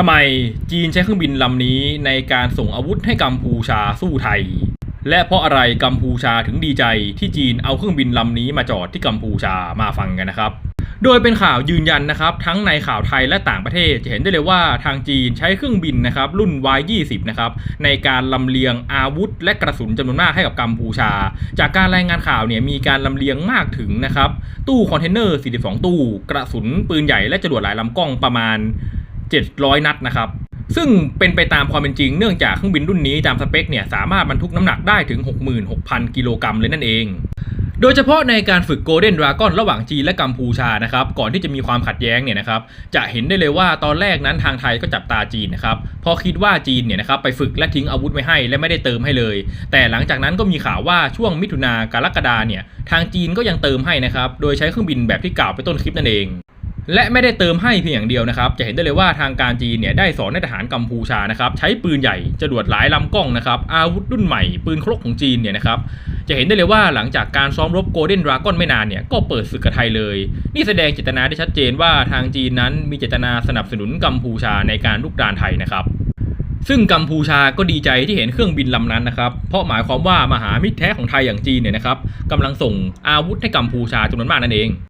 ทำไมจีนใช้เครื่องบินลำนี้ในการส่งอาวุธให้กัมพูชาสู้ไทย และเพราะอะไรกัมพูชาถึงดีใจที่จีนเอาเครื่องบินลำนี้มาจอดที่กัมพูชามาฟังกันนะครับ โดยเป็นข่าวยืนยันนะครับ ทั้งในข่าวไทยและต่างประเทศจะเห็นได้เลยว่าทางจีนใช้เครื่องบินนะครับรุ่น Y20 นะครับในการลำเลียงอาวุธ และกระสุนจำนวนมากให้กับกัมพูชา จากการรายงานข่าวเนี่ยมีการลำเลียงมากถึงนะครับตู้คอนเทนเนอร์ 42 ตู้ กระสุนปืนใหญ่และจรวดหลายลำกล้องประมาณ 700 นัดนะครับ ซึ่งเป็นไปตามความเป็นจริงเนื่องจากเครื่องบินรุ่นนี้ตามสเปคเนี่ยสามารถบรรทุกน้ำหนักได้ถึง 66,000 กิโลกรัมเลยนั่นเอง โดยเฉพาะในการฝึกโกลเด้นดราก้อนระหว่างจีนและกัมพูชานะครับก่อนที่จะมีความขัดแย้งเนี่ยนะครับจะเห็นได้เลยว่าตอนแรกนั้นทางไทยก็จับตาจีนนะครับเพอคิดว่าจีนเนี่ยนะครับไปฝึกและทิ้งอาวุธไว้ให้และไม่ได้เติมให้เลย แต่หลังจากนั้นก็มีข่าวว่าช่วงมิถุนากรกฎาเนี่ยทางจีนก็ยังเติมให้นะครับโดยใช้เครื่องบินแบบที่กล่าวไปต้นคลิปนั่นเอง และไม่ได้เติมให้เพียงอย่างเดียวนะครับ จะเห็นได้เลยว่าทางการจีนเนี่ยได้สอนให้ทหารกัมพูชานะครับใช้ปืนใหญ่จรวดหลายลำกล้องนะครับอาวุธรุ่นใหม่ปืนครกของจีนเนี่ยนะครับจะเห็นได้เลยว่าหลังจากการซ้อมรบโกลเด้นดราก้อนไม่นานเนี่ยก็เปิดศึกกับไทยเลย นี่แสดงเจตนาได้ชัดเจนว่าทางจีนนั้นมีเจตนาสนับสนุนกัมพูชาในการลุกดานไทยนะครับซึ่งกัมพูชาก็ดีใจที่เห็นเครื่องบินลำนั้นนะครับ เพราะหมายความว่ามหามิตรแท้ของไทยอย่างจีนเนี่ยนะครับกำลังส่งอาวุธให้กัมพูชาจำนวนมากนั่นเอง